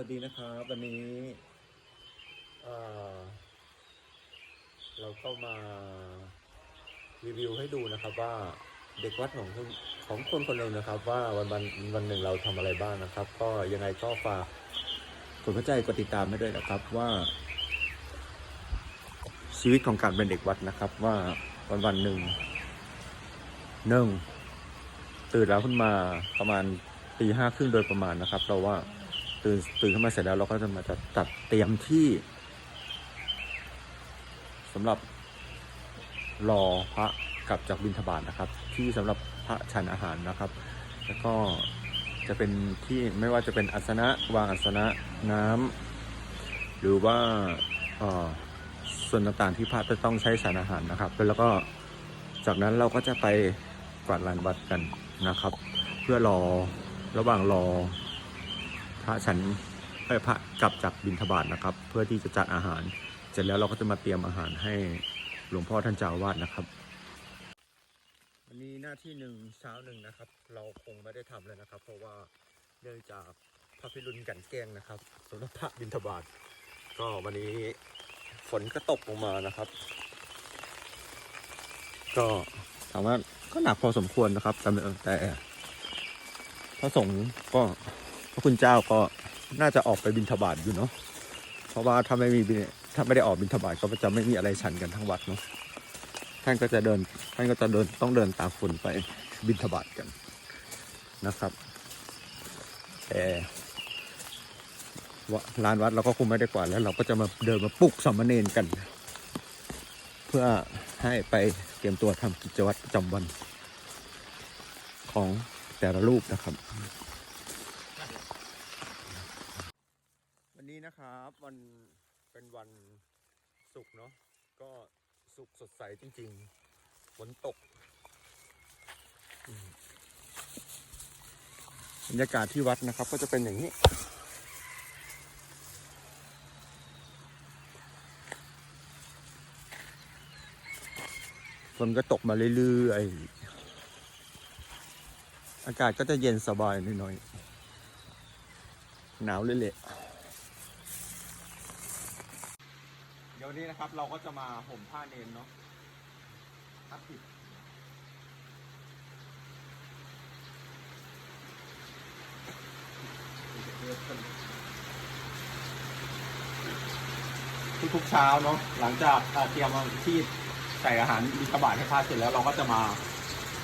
วัสดีนะครับวันนี้เอ่อเรามารีวิวให้ดูนะครับ ว่าเด็กวัดของของคนคนหนึ่งนะครับ ว่าวันวันวันหนึ่งเราทำอะไรบ้างนะครับ ก็ยังไงก็ฝากกดหัวใจกดติดตามให้ด้วยนะครับว่า ชีวิตของการเป็นเด็กวัดนะครับ ว่าวันวันหนึ่งหนึ่งตื่นแล้วขึ้นมาประมาณตีห้าครึ่งโดยประมาณนะครับ เราว่า ตื่นตื่นขึ้นมาเสร็จแล้วเราก็จะมาจัดจัดเตรียมที่สำหรับรอพระกลับจากบิณฑบาตนะครับ ที่สำหรับพระฉันอาหารนะครับ แล้วก็จะเป็นที่ไม่ว่าจะเป็นอาสนะวางอาสนะน้ำหรือว่าส่วนต่างๆที่พระจะต้องใช้ฉันอาหารนะครับ แล้วก็จากนั้นเราก็จะไปกวาดลานวัดกันนะครับ เพื่อรอระหว่างรอ ระฉันเอ้ยพระกลับจากบิณฑบาตนะครับ เพื่อที่จะจัดอาหาร เสร็จแล้วเราก็จะมาเตรียมอาหารให้หลวงพ่อท่านเจ้าวาดนะครับวันนี้หน้าที่หนึ่งเช้าหนึ่งนะครับ เราคงไม่ได้ทำเลยนะครับ เพราะว่าเนื่องจากพระพิรุณกันแกล้งนะครับสำหรับพระบิณฑบาตก็วันนี้ฝนก็ตกลงมานะครับ ก็ถามว่าก็หนักพอสมควรนะครับแต่แต่พระสงฆ์ก็ ระคุณเจ้าก็น่าจะออกไปบิณฑบาตอยู่เนาะเพราะว่าถ้าไม่มีบิณถ้าไม่ได้ออกบิณฑบาตก็จะไม่มีอะไรฉันกันทั้งวัดเนาะท่านก็จะเดินท่านก็จะเดินต้องเดินตากฝนไปบิณฑบาตกันนะครับแต่ว่าลานวัดเราก็คงไม่ได้กวาแล้ว เราก็จะมาเดินมาปลุกสามเณรกัน เพื่อให้ไปเตรียมตัวทำกิจวัตรประจำวันของแต่ละรูปนะครับ วั นะครับวันเป็นวันศุกร์เนาะก็สุขสดใสจริงๆฝนตกบรรยากาศที่วัดนะครับ ก็จะเป็นอย่างนี้ ฝนก็ตกมาเรื่อยๆอากาศก็จะเย็นสบายหน่อยๆหนาวเละเดี๋ยวนี้นะครับ เราก็จะมาห่มผ้าเนนเนาะทับผิดทุกๆเช้าเนาะหลังจากเอ่อเตรียมที่ใส่อาหารมีกระบาดให้พระเสร็จแล้วเราก็จะมา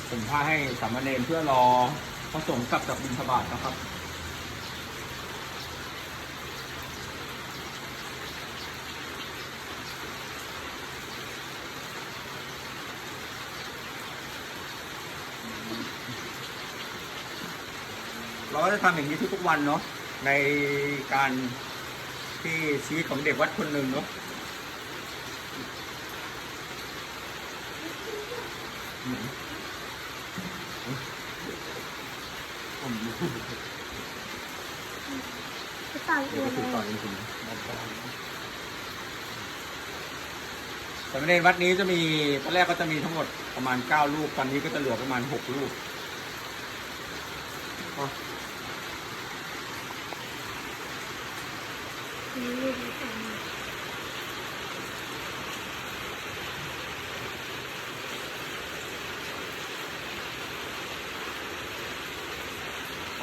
ห่มผ้าให้สามเณรเพื่อรอพระสงฆ์กลับจากบิณฑบาตนะครับ เราก็จะทำอย่างนี้ทุกๆวันเนาะในการที่ชีวิตของเด็กวัดคนหนึ่งเนาะผมจะต่างเดี๋ยวเอียก็นถือเลก่อนจริงๆแต่ในวัดนี้จะมีตอนแรกก็จะมีทั้งหมดประมาณเก้าลูกตอนนี้ก็จะเหลือประมาณหกลูกอ๋อ มีลูกนี้ต่าง พอ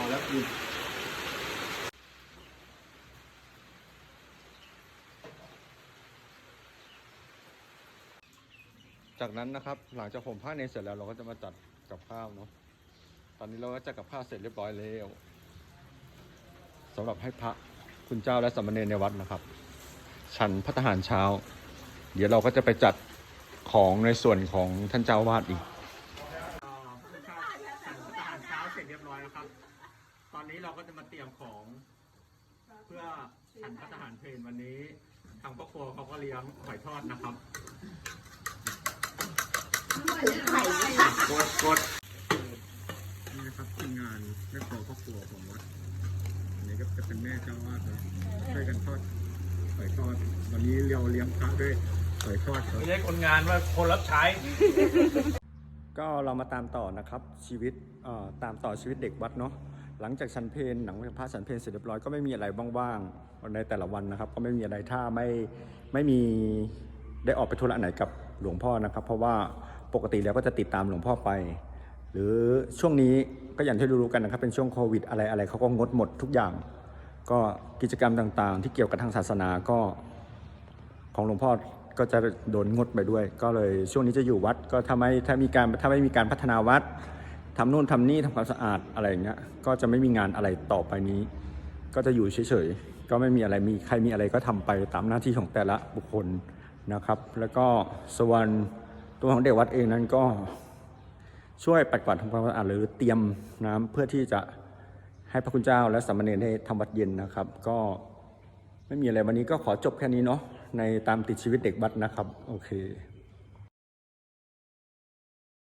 แล้วกินจากนั้นนะครับหลังจากห่มผ้าเนเสร็จแล้วเราก็จะมาจัดกับข้าวเนาะตอนนี้เราก็จัดกับข้าเสร็จเรียบร้อยแล้วสำหรับให้พระ คุณเจ้าและสามเณรในวัดนะครับ ฉันพัฒหารเช้า เดี๋ยวเราก็จะไปจัดของในส่วนของท่านเจ้าวาดอีกฉันพัฒหารเช้าเสร็จเรียบร้อยแล้วครับ ตอนนี้เราก็จะมาเตรียมของเพื่อฉันพัฒหารเพลนวันนี้ ทางพ่อครัวเขาก็เลี้ยงหอยทอดนะครับไข่กดกดนี่นะครับทีมงานแม่ครัวพ่อครัวของวัดอันนี้ก็ จะเป็นแม่เจ้าวาดนะช่วยกันทอดหอยทอด วันนี้เราเลี้ยงพระด้วยหอยทอดครับ ไม่ใช่คนงานว่าคนรับใช้ ก็เรามาตามต่อนะครับชีวิตเอ่อตามต่อชีวิตเด็กวัดเนาะหลังจากฉันเพลหลังจากพระฉันเพลเสร็จเรียบร้อยก็ไม่มีอะไรว่างๆในแต่ละวันนะครับ ก็ไม่มีอะไรถ้าไม่ไม่มีได้ออกไปธุระไหนกับหลวงพ่อนะครับ เพราะว่าปกติแล้วก็จะติดตามหลวงพ่อไป หรือช่วงนี้ก็อย่างที่รู้ๆกันนะครับ เป็นช่วงโควิดอะไรอะไรเขาก็งดหมดทุกอย่าง ก็กิจกรรมต่างๆ ที่เกี่ยวกับทางศาสนาก็ของหลวงพ่อก็จะโดนงดไปด้วย ก็เลยช่วงนี้จะอยู่วัดก็ถ้าไม่ถ้ามีการถ้าไม่มีการพัฒนาวัดทำโน่นทำนี่ทำความสะอาดอะไรอย่างเงี้ยก็จะไม่มีงานอะไรต่อไปนี้ ก็จะอยู่เฉยๆก็ไม่มีอะไรมีใครมีอะไรก็ทำไปตามหน้าที่ของแต่ละบุคคลนะครับ แล้วก็ส่วนตัวของเด็กวัดเองนั้นก็ช่วยปัดกวาดทำความสะอาดหรือเตรียมน้ำเพื่อที่จะ ให้พระคุณเจ้าและสามเณรได้ทำวัดเย็นนะครับ ก็ไม่มีอะไรวันนี้ก็ขอจบแค่นี้เนาะในตามติดชีวิตเด็กวัดนะครับ โอเค